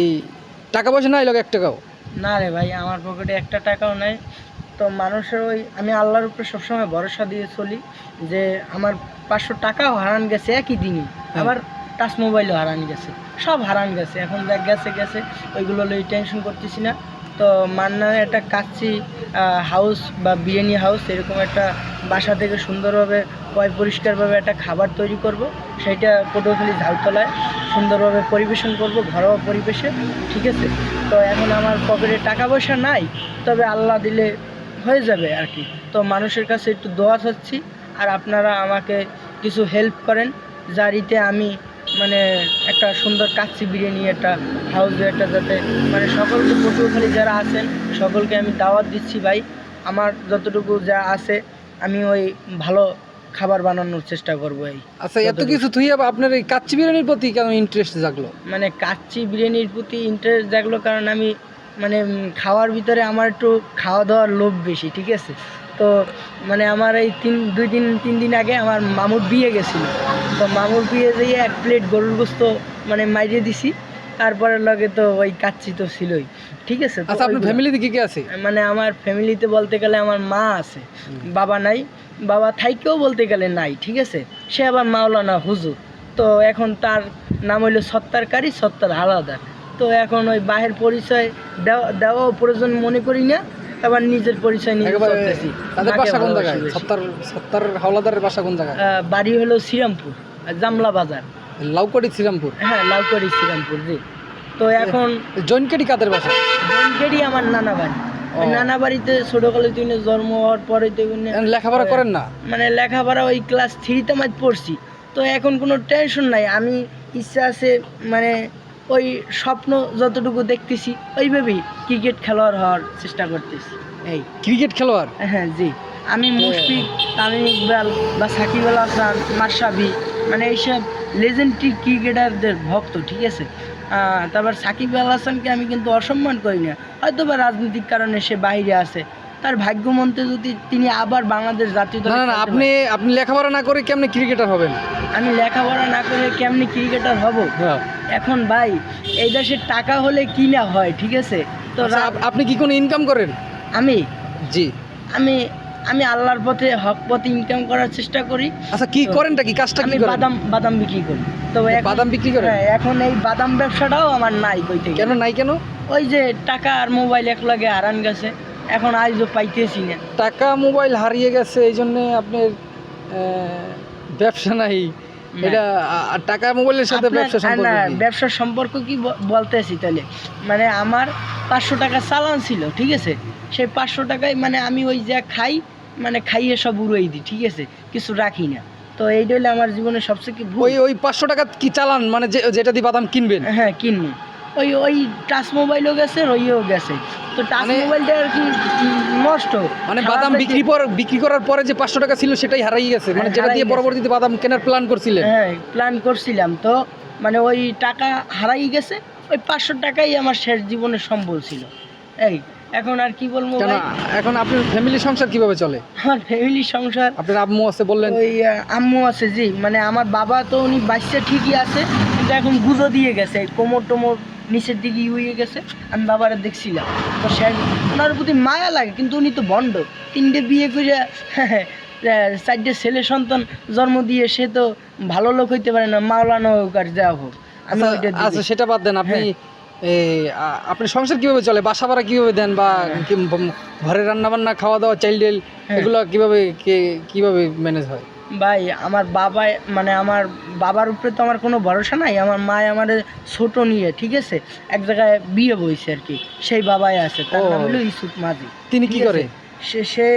এই টাকা পয়সা নাই লোক এক টাকাও? না রে ভাই আমার পকেটে একটা টাকাও নাই। তো মানুষের ওই আমি আল্লাহর উপরে সবসময় ভরসা দিয়ে চলি যে আমার পাঁচশো টাকাও হারান গেছে একই দিনই। আবার টাচ মোবাইলও হারান গেছে। সব হারান গেছে এখন দেখ গেছে গেছে ওইগুলো লই টেনশন করতেছি না। তো মান্নার একটা কাচ্চি হাউস বা বিরিয়ানি হাউস এরকম একটা বাসা থেকে সুন্দরভাবে পয় পরিষ্কারভাবে একটা খাবার তৈরি করব। সেটা পটুয়াখালী ঝালতলায়। সুন্দরভাবে পরিবেশন করব, ঘরোয়া পরিবেশে, ঠিক আছে? তো এখন আমার পকেটে টাকা পয়সা নাই, তবে আল্লাহ দিলে হয়ে যাবে আর কি। তো মানুষের কাছে একটু দোয়া চাচ্ছি, আর আপনারা আমাকে কিছু হেল্প করেন, যারিতে আমি মানে একটা সুন্দর কাচ্চি বিরিয়ানি, একটা হাউসে একটা যাতে মানে সকলকে পটুয়াখালী যারা আছেন, সকলকে আমি দাওয়াত দিচ্ছি ভাই। আমার যতটুকু যা আছে, আমি ওই ভালো খাবার বানানোর চেষ্টা করব এই। আচ্ছা এত কিছু তুই আবার আপনার এই কাচ্চি বিরিয়ানির প্রতি কেন ইন্টারেস্ট জাগলো? মানে কাচ্চি বিরিয়ানির প্রতি ইন্টারেস্ট জাগলো কারণ আমি মানে খাওয়ার ভিতরে আমার একটু খাওয়া দাওয়ার লোভ বেশি ঠিক আছে? তো মানে আমার এই তিন দুই দিন তিন দিন আগে আমার মামুর বিয়ে গেছিল। তো মামুর বিয়ে দিয়ে এক প্লেট গরুর গোস্ত মানে মাইরিয়ে দিছি। তারপরে লগে তো ওই কাচ্চি তো ছিলই। ঠিক আছে? আচ্ছা আপনার ফ্যামিলিতে কি কি আছে? মানে আমার ফ্যামিলিতে বলতে গেলে আমার মা আছে বাবা নাই। বাবা থাইকেও বলতে গেলে নাই ঠিক আছে? সে আবার মাওলানা হুজুর। তো এখন তার নাম হইল সত্তারকারী সত্তার আলাদা। তো এখন ওই বাহের পরিচয় দেওয়া দেওয়াও প্রয়োজন মনে করি না। আবার নিজের পরিচয় নিয়ে চলতেছি। তাদের বাসা কোন জায়গায়। সত্তর সত্তর হাওলাদারের বাসা কোন জায়গায়? বাড়ি হলো শ্রীরামপুর জামলা বাজার লাউকড়ি শ্রীরামপুর? হ্যাঁ লাউকড়ি শ্রীরামপুর জি। তো এখন জৈনকেটি কাদের বাসা? বনগেরই আমার নানা বাড়ি নানা বাড়িতে ছোটকালে তুই জন্ম হওয়ার পরে তুই লেখাপড়া করেন না? মানে লেখাপড়া ওই ক্লাস থ্রিতে মাঝ পড়ছি। তো এখন কোনো টেনশন নাই আমি ইচ্ছা আছে মানে ওই স্বপ্ন যতটুকু দেখতেছি ওইভাবেই ক্রিকেট খেলোয়াড় হওয়ার চেষ্টা করতেছি। এই। ক্রিকেট খেলোয়াড়? হ্যাঁ জি। আমি মুশফিক তামিম ইকবাল বা সাকিব আল হাসান মাশরাফি মানে এইসব লেজেন্ডরি ক্রিকেটারদের ভক্ত ঠিক আছে? তারপর সাকিব আল হাসানকে আমি কিন্তু অসম্মান করি না। হয়তো বা রাজনৈতিক কারণে সে বাইরে আছে। তার ভাগ্যমন্ত্রে যদি তিনি আবার বাংলাদেশ জাতীয় দলে না আপনি আপনি লেখাপড়া না করে কেমনি ক্রিকেটার হবেন? আমি লেখাপড়া না করে কেমনি ক্রিকেটার হব? হ্যাঁ। এখন ভাই এই দেশের টাকা হলে কি না হয় ঠিক আছে? তো আচ্ছা, আপনি কি কোনো ইনকাম করেন? আমি? জি। আমি আমি আল্লাহর পথে হক পথে ইনকাম করার চেষ্টা করি। আচ্ছা কি করেনটা কি? কাজটা আমি বাদাম বাদাম বিক্রি করি। তো বাদাম বিক্রি করেন? হ্যাঁ, এখন এই বাদাম ব্যবসাটাও আমার নাই কইতে। কেন নাই কেন? ওই যে টাকা আর মোবাইল এক লাগে হারান গেছে। এখন আজও পাইতেছি না। টাকা মোবাইল হারিয়ে গেছে এই জন্য আপনার ব্যবসা নাই। এটা টাকা মোবাইলের সাথে ব্যবসা সম্পর্ক? ব্যবসার সম্পর্ক কি বলতেছি তাহলে? মানে আমার পাঁচশো টাকা চালান ছিল ঠিক আছে? সেই পাঁচশো টাকায় মানে আমি ওই যা খাই মানে খাইয়ে সব উড়াই দিই ঠিক আছে? কিছু রাখি না। তো এইটা হলে আমার জীবনে সবচেয়ে কি ওই ওই পাঁচশো টাকা কি চালান? মানে যে যেটা দিয়ে বাদাম কিনবেন? হ্যাঁ কিনবো। ওই ওই টাচ মোবাইলও গেছে রইও গেছে। তো টাচ মানে- মোবাইলটা আর কি নষ্ট। মানে বাদাম বিক্রি পর বিক্রি করার পরে যে পাঁচশো টাকা ছিল সেটাই হারাই গেছে। মানে যেটা দিয়ে। পরবর্তীতে বাদাম কেনার প্ল্যান করছিলেন? হ্যাঁ প্ল্যান করছিলাম। তো মানে ওই টাকা হারাই গেছে। ওই পাঁচশো টাকাই আমার শেষ জীবনের সম্বল ছিল। এই এখন আর কি বলব কেন এখন আপনার ফ্যামিলি সংসার কীভাবে চলে? আমার ফ্যামিলি সংসার। আপনার আম্মু আছে বললেন। ওই আম্মু আছে জি। মানে আমার বাবা তো উনি বাচ্চা ঠিকই আছে কিন্তু এখন গুজো দিয়ে গেছে কোমর টোমর নিচের দিকে ইয়ে গেছে। আমি বাবারে দেখছিলাম। তো সে ওনার প্রতি মায়া লাগে কিন্তু উনি তো বন্ড। তিনটে বিয়ে করে চারটে ছেলে সন্তান জন্ম দিয়ে সে তো ভালো লোক হইতে পারে না মাওলানা হোক আর যা হোক। আমি আচ্ছা। আচ্ছা সেটা বাদ দেন আপনি হ্যাঁ। আপনি সংসার কীভাবে চলে? বাসা ভাড়া কীভাবে দেন বা কি ঘরে রান্না বান্না খাওয়া দাওয়া চাইল্ড হ্যাঁ। এগুলো কীভাবে কে- কীভাবে ম্যানেজ হয়? ভাই আমার বাবা মানে আমার বাবার উপরে তো আমার কোনো ভরসা নাই। আমার মায় আমার ছোট নিয়ে ঠিক আছে? এক জায়গায় বিয়ে বইছে আর কি। সেই বাবাই আছে। তার নাম হলো ইসুফ মাঝি তিনি কি করে? সে সে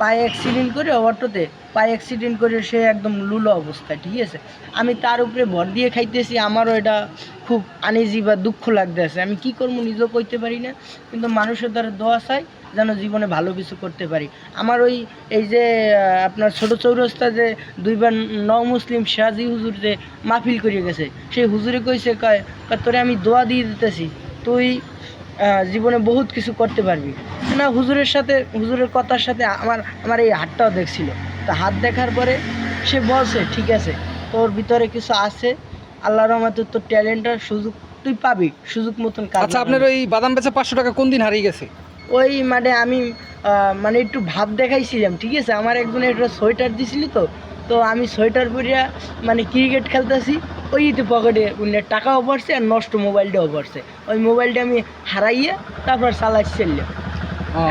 পায়ে অ্যাক্সিডেন্ট করে অটোতে পায়ে অ্যাক্সিডেন্ট করে সে একদম লুলো অবস্থায়, ঠিক আছে? আমি তার উপরে ভর দিয়ে খাইতেছি, আমারও এটা খুব আনিজি বা দুঃখ লাগতেছে আমি কি করব নিজেও করতে পারি না, কিন্তু মানুষের দ্বারা দোয়া চাই যেন জীবনে ভালো কিছু করতে পারি। আমার ওই, এই যে আপনার ছোট চৌরাস্তা যে দুইবার ন মুসলিম শাজি হুজুর যে মাহফিল করিয়ে গেছে, সেই হুজুরে কইছে কয়, তোরে আমি দোয়া দিয়ে দিতেছি, তুই জীবনে বহুত কিছু করতে পারবি। না হুজুরের সাথে হুজুরের কথার সাথে আমার আমার এই হাতটাও দেখছিল। তা হাত দেখার পরে সে বলছে ঠিক আছে তোর ভিতরে কিছু আছে আল্লাহ রহমতে তোর ট্যালেন্টটা সুযোগ তুই পাবি সুযোগ মতন কাজ আচ্ছা আপনার ওই বাদাম বেচা পাঁচশো টাকা কোন দিন হারিয়ে গেছে? ওই মানে আমি মানে একটু ভাব দেখাইছিলাম ঠিক আছে? আমার একজন একটা সোয়েটার দিছিলি তো তো আমি সোয়েটার পরিয়া মানে ক্রিকেট খেলতেছি ওই ইতে পকেটে উনি টাকাও পড়ছে আর নষ্ট মোবাইলটাও পড়ছে। ওই মোবাইলটা আমি হারাইয়ে তারপর চালাই চললাম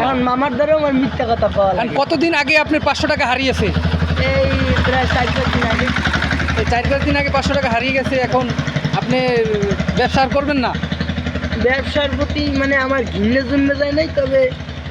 এখন মামার দ্বারাও আমার মিথ্যা কথা পাওয়া কতদিন আগে আপনার পাঁচশো টাকা হারিয়েছে? এই প্রায় চার পাঁচ দিন আগে। এই চার পাঁচ দিন আগে পাঁচশো টাকা হারিয়ে গেছে এখন আপনি ব্যবসা করবেন না? ব্যবসার প্রতি মানে আমার ঘিন্নে জন্মে যায় নাই তবে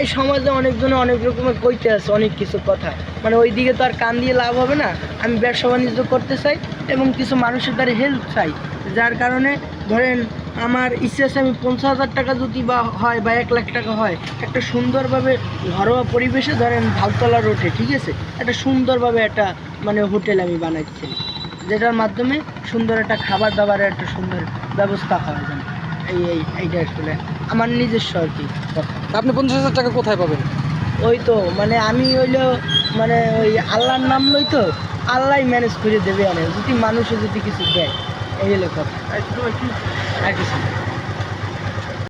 এই সমাজে অনেকজনে অনেক রকমের কইতে আছে অনেক কিছু কথা। মানে ওই দিকে তো আর কান দিয়ে লাভ হবে না। আমি ব্যবসা বাণিজ্য করতে চাই এবং কিছু মানুষের দ্বারা হেল্প চাই। যার কারণে ধরেন আমার ইচ্ছে আছে আমি পঞ্চাশ হাজার টাকা যদি বা হয় বা এক লাখ টাকা হয়, একটা সুন্দরভাবে ঘরোয়া পরিবেশে ধরেন ভালতলা রোডে, ঠিক আছে? একটা সুন্দরভাবে একটা মানে হোটেল আমি বানাচ্ছি যেটার মাধ্যমে সুন্দর একটা খাবার দাবারের একটা সুন্দর ব্যবস্থা হয় এই এই, এইটা আসলে আমার নিজস্ব আর কি কথা। আপনি পঞ্চাশ হাজার টাকা কোথায় পাবেন? ওই তো মানে আমি হইল মানে ওই আল্লাহর নাম লই তো, আল্লাহ ম্যানেজ করে দেবে অনেক যদি মানুষে যদি কিছু দেয়, এই হলো কথা আর কিছু।